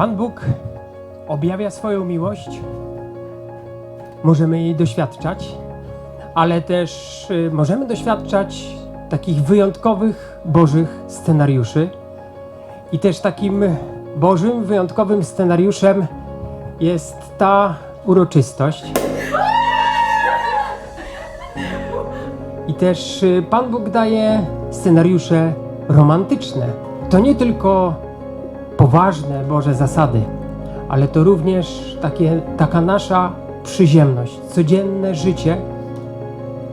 Pan Bóg objawia swoją miłość, możemy jej doświadczać, ale też y, możemy doświadczać takich wyjątkowych Bożych scenariuszy. I też takim Bożym, wyjątkowym scenariuszem jest ta uroczystość. I też y, Pan Bóg daje scenariusze romantyczne. To nie tylko poważne Boże zasady, ale to również takie, taka nasza przyziemność, codzienne życie,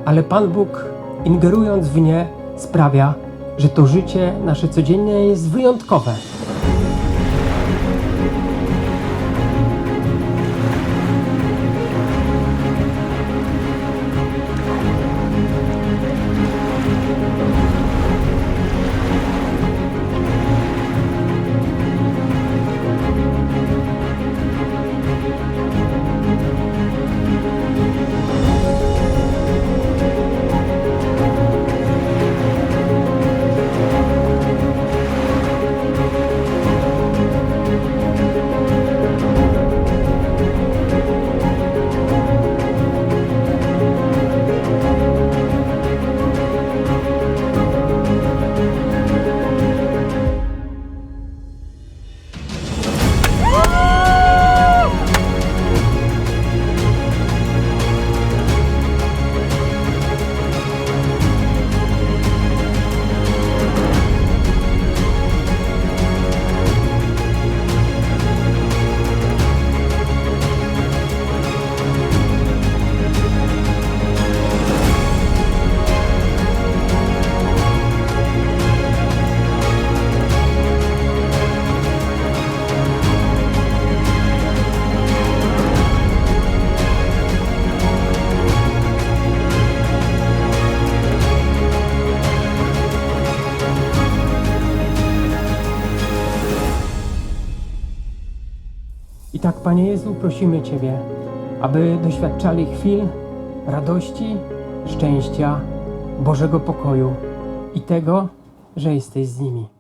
ale Pan Bóg ingerując w nie sprawia, że to życie nasze codzienne jest wyjątkowe. I tak, Panie Jezu, prosimy Ciebie, aby doświadczali chwil radości, szczęścia, Bożego pokoju i tego, że jesteś z nimi.